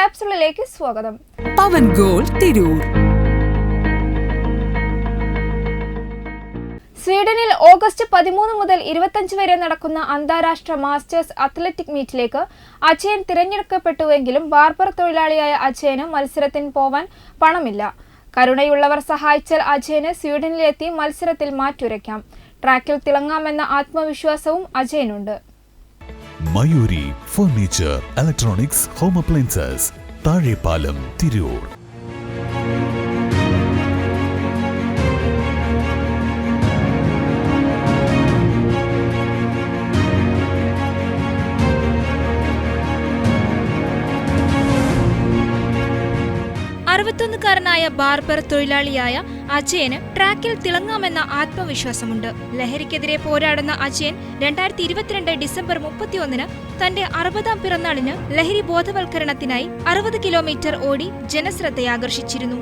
ക്യാപ്സുളിലേക്ക് സ്വാഗതം. പവൻ ഗോൾ തിരൂർ. സ്വീഡനിൽ ഓഗസ്റ്റ് പതിമൂന്ന് മുതൽ ഇരുപത്തഞ്ച് വരെ നടക്കുന്ന അന്താരാഷ്ട്ര മാസ്റ്റേഴ്സ് അത്ലറ്റിക് മീറ്റിലേക്ക് അജയൻ തിരഞ്ഞെടുക്കപ്പെട്ടുവെങ്കിലും ബാർബർ തൊഴിലാളിയായ അജയന് മത്സരത്തിന് പോവാൻ പണമില്ല. കരുണയുള്ളവർ സഹായിച്ചാൽ അജയന് സ്വീഡനിലെത്തി മത്സരത്തിൽ മാറ്റുരയ്ക്കാം. ട്രാക്കിൽ തിളങ്ങാമെന്ന ആത്മവിശ്വാസവും അജയനുണ്ട്. Mayuri furniture electronics home appliances Thazhepalam Tirur അറുപത്തൊന്നുകാരനായ barber തൊഴിലാളിയായ അജയന് ട്രാക്കിൽ തിളങ്ങാമെന്ന ആത്മവിശ്വാസമുണ്ട്. ലഹരിക്കെതിരെ പോരാടുന്ന അജയൻ രണ്ടായിരത്തി ഇരുപത്തിരണ്ട് ഡിസംബർ മുപ്പത്തിയൊന്നിന് തന്റെ അറുപതാം പിറന്നാളിന് ലഹരി ബോധവൽക്കരണത്തിനായി അറുപത് കിലോമീറ്റർ ഓടി ജനശ്രദ്ധയാകർഷിച്ചിരുന്നു.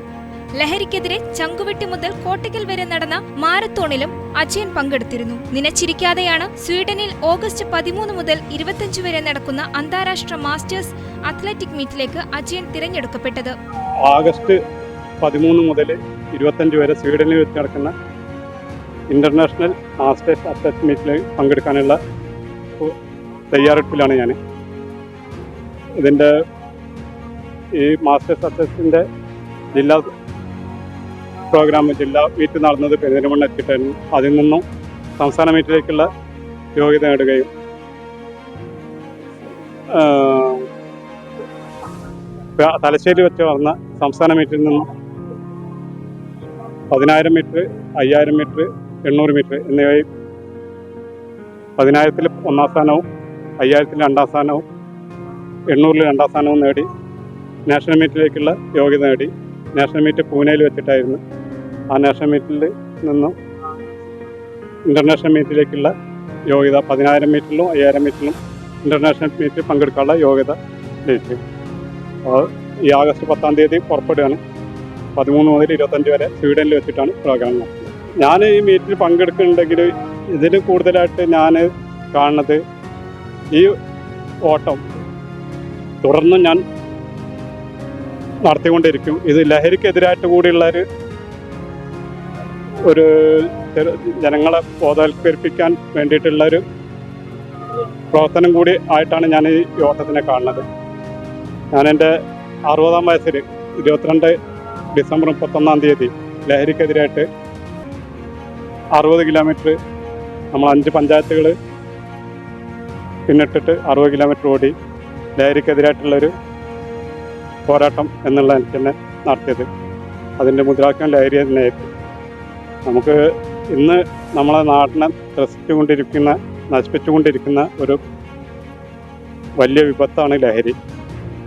ലഹരിക്കെതിരെ ചങ്കുവെട്ടി മുതൽ കോട്ടയ്ക്കൽ വരെ നടന്ന മാരത്തോണിലും അജയൻ പങ്കെടുത്തിരുന്നു. നിനച്ചിരിക്കാതെയാണ് സ്വീഡനിൽ ഓഗസ്റ്റ് പതിമൂന്ന് മുതൽ ഇരുപത്തിയഞ്ച് വരെ നടക്കുന്ന അന്താരാഷ്ട്ര മാസ്റ്റേഴ്സ് അത്ലറ്റിക് മീറ്റിലേക്ക് അജയൻ തിരഞ്ഞെടുക്കപ്പെട്ടത്. ഓഗസ്റ്റ് പതിമൂന്ന് മുതൽ ഇരുപത്തഞ്ച് വരെ സ്വീഡനിൽ വെച്ച് നടക്കുന്ന ഇന്റർനാഷണൽ മാസ്റ്റേഴ്സ് അത്ലറ്റിക് മീറ്റിൽ പങ്കെടുക്കാനുള്ള തയ്യാറെടുപ്പിലാണ് ഞാൻ ഇതിന്റെ ഈ മാസ്റ്റേഴ്സ് അത്ലറ്റിന്റെ ജില്ലാ പ്രോഗ്രാം ജില്ലാ മീറ്റ് നടന്നത് പെരിന്തൽമണ്ണ എത്തിയിട്ടായിരുന്നു അതിൽ നിന്നും സംസ്ഥാന മീറ്റിലേക്കുള്ള യോഗ്യത നേടുകയും തലശ്ശേരി വെച്ച് വന്ന സംസ്ഥാന മീറ്റിൽ നിന്നും പതിനായിരം മീറ്റർ അയ്യായിരം മീറ്റർ എണ്ണൂറ് മീറ്റർ എന്നിവയിൽ പതിനായിരത്തിൽ ഒന്നാം സ്ഥാനവും അയ്യായിരത്തിൽ രണ്ടാം സ്ഥാനവും എണ്ണൂറിൽ രണ്ടാം സ്ഥാനവും നേടി നാഷണൽ മീറ്റിലേക്കുള്ള യോഗ്യത നേടി നാഷണൽ മീറ്റ് പൂനെയിൽ വെച്ചിട്ടായിരുന്നു. ആ നാഷണൽ മീറ്റിൽ നിന്നും ഇന്റർനാഷണൽ മീറ്റിലേക്കുള്ള യോഗ്യത പതിനായിരം മീറ്ററിലും അയ്യായിരം മീറ്ററിലും ഇന്റർനാഷണൽ മീറ്റിൽ പങ്കെടുക്കാനുള്ള യോഗ്യത അപ്പോൾ ഈ ആഗസ്റ്റ് പത്താം തീയതി പുറപ്പെടുകയാണ്. പതിമൂന്ന് മുതൽ ഇരുപത്തഞ്ച് വരെ സ്വീഡനിൽ വെച്ചിട്ടാണ് പ്രോഗ്രാം നടത്തുന്നത് ഞാൻ ഈ മീറ്റിൽ പങ്കെടുക്കുന്നുണ്ടെങ്കിൽ ഇതിൽ കൂടുതലായിട്ട് ഞാൻ കാണുന്നത് ഈ ഓട്ടം തുടർന്നും ഞാൻ നടത്തിക്കൊണ്ടിരിക്കും. ഇത് ലഹരിക്കെതിരായിട്ട് കൂടിയുള്ള ഒരു ഒരു ജനങ്ങളെ ബോധവൽക്കരിപ്പിക്കാൻ വേണ്ടിയിട്ടുള്ള ഒരു പ്രവർത്തനം കൂടി ആയിട്ടാണ് ഞാൻ ഈ ഓട്ടത്തിനെ കാണുന്നത്. ഞാൻ എന്റെ അറുപതാം വയസ്സിൽ ഇരുപത്തിരണ്ട് ഡിസംബർ മുപ്പത്തൊന്നാം തീയതി ലഹരിക്കെതിരായിട്ട് അറുപത് കിലോമീറ്റർ നമ്മൾ അഞ്ച് പഞ്ചായത്തുകൾ പിന്നിട്ടിട്ട് അറുപത് കിലോമീറ്റർ ഓടി ലഹരിക്കെതിരായിട്ടുള്ളൊരു പോരാട്ടം എന്നുള്ള എനിക്ക് തന്നെ നടത്തിയത്. അതിന്റെ മുദ്രാവാക്യം ലഹരി തന്നെയായിരുന്നു. നമുക്ക് ഇന്ന് നമ്മളെ നാടിനെ ത്രസിച്ചുകൊണ്ടിരിക്കുന്ന നശിപ്പിച്ചുകൊണ്ടിരിക്കുന്ന ഒരു വലിയ വിപത്താണ് ലഹരി.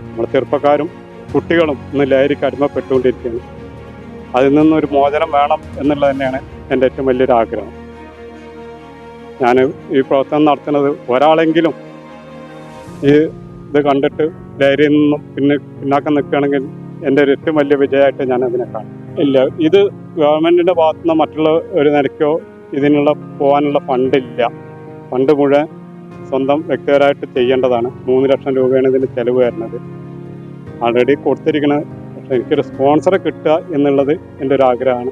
നമ്മൾ ചെറുപ്പക്കാരും കുട്ടികളും ഇന്ന് ലഹരിക്ക് അടിമപ്പെട്ടുകൊണ്ടിരിക്കുകയാണ്. അതിൽ നിന്നൊരു മോചനം വേണം എന്നുള്ളത് തന്നെയാണ് എന്റെ ഏറ്റവും വലിയൊരു ആഗ്രഹം. ഞാൻ ഈ പ്രവർത്തനം നടത്തുന്നത് ഒരാളെങ്കിലും ഈ ഇത് കണ്ടിട്ട് ലഹരിയിൽ നിന്നും പിന്നെ പിന്നാക്കം നിൽക്കുകയാണെങ്കിൽ എന്റെ ഒരു ഏറ്റവും വലിയ വിജയമായിട്ട് ഞാൻ അതിനെ കാണും. ഇല്ല. ഇത് ഗവൺമെന്റിന്റെ ഭാഗത്തുനിന്ന് മറ്റുള്ള ഒരു നിരക്കോ ഇതിനുള്ള പോകാനുള്ള ഫണ്ടില്ല ഫണ്ട് മുഴുവൻ സ്വന്തം വ്യക്തിപരമായിട്ട് ചെയ്യേണ്ടതാണ്. മൂന്ന് ലക്ഷം രൂപയാണ് ഇതിന് ചെലവ് വരുന്നത്. ആൾറെഡി കൊടുത്തിരിക്കുന്നത് പക്ഷെ എനിക്കൊരു സ്പോൺസറെ കിട്ടുക എന്നുള്ളത് എന്റെ ഒരു ആഗ്രഹമാണ്.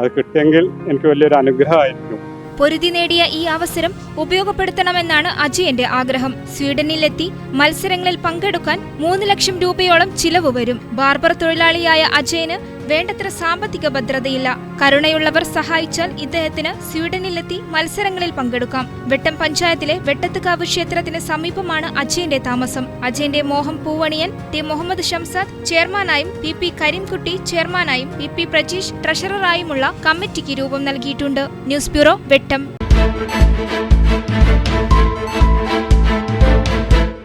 അത് കിട്ടിയെങ്കിൽ എനിക്ക് വലിയൊരു അനുഗ്രഹമായിരിക്കും. പൊരുതി നേടിയ ഈ അവസരം ഉപയോഗപ്പെടുത്തണമെന്നാണ് അജയന്റെ ആഗ്രഹം. സ്വീഡനിലെത്തി മത്സരങ്ങളിൽ പങ്കെടുക്കാൻ മൂന്ന് ലക്ഷം രൂപയോളം ചിലവ് വരും. ബാർബർ തൊഴിലാളിയായ അജയന് വേണ്ടത്ര സാമ്പത്തിക ഭദ്രതയില്ല. കരുണയുള്ളവർ സഹായിച്ചാൽ ഇദ്ദേഹത്തിന് സ്വീഡനിലെത്തി മത്സരങ്ങളിൽ പങ്കെടുക്കാം. വെട്ടം പഞ്ചായത്തിലെ വെട്ടത്തുകാവ് ക്ഷേത്രത്തിന് സമീപമാണ് അജയന്റെ താമസം. അജയന്റെ മോഹം പൂവണിയൻ ടി. മുഹമ്മദ് ഷംസാദ് ചെയർമാനായും പി. പി. കരീംകുട്ടി ചെയർമാനായും പി. പി. പ്രജീഷ് ട്രഷററായുമുള്ള കമ്മിറ്റിക്ക് രൂപം നൽകിയിട്ടുണ്ട്. News bureau Vettam.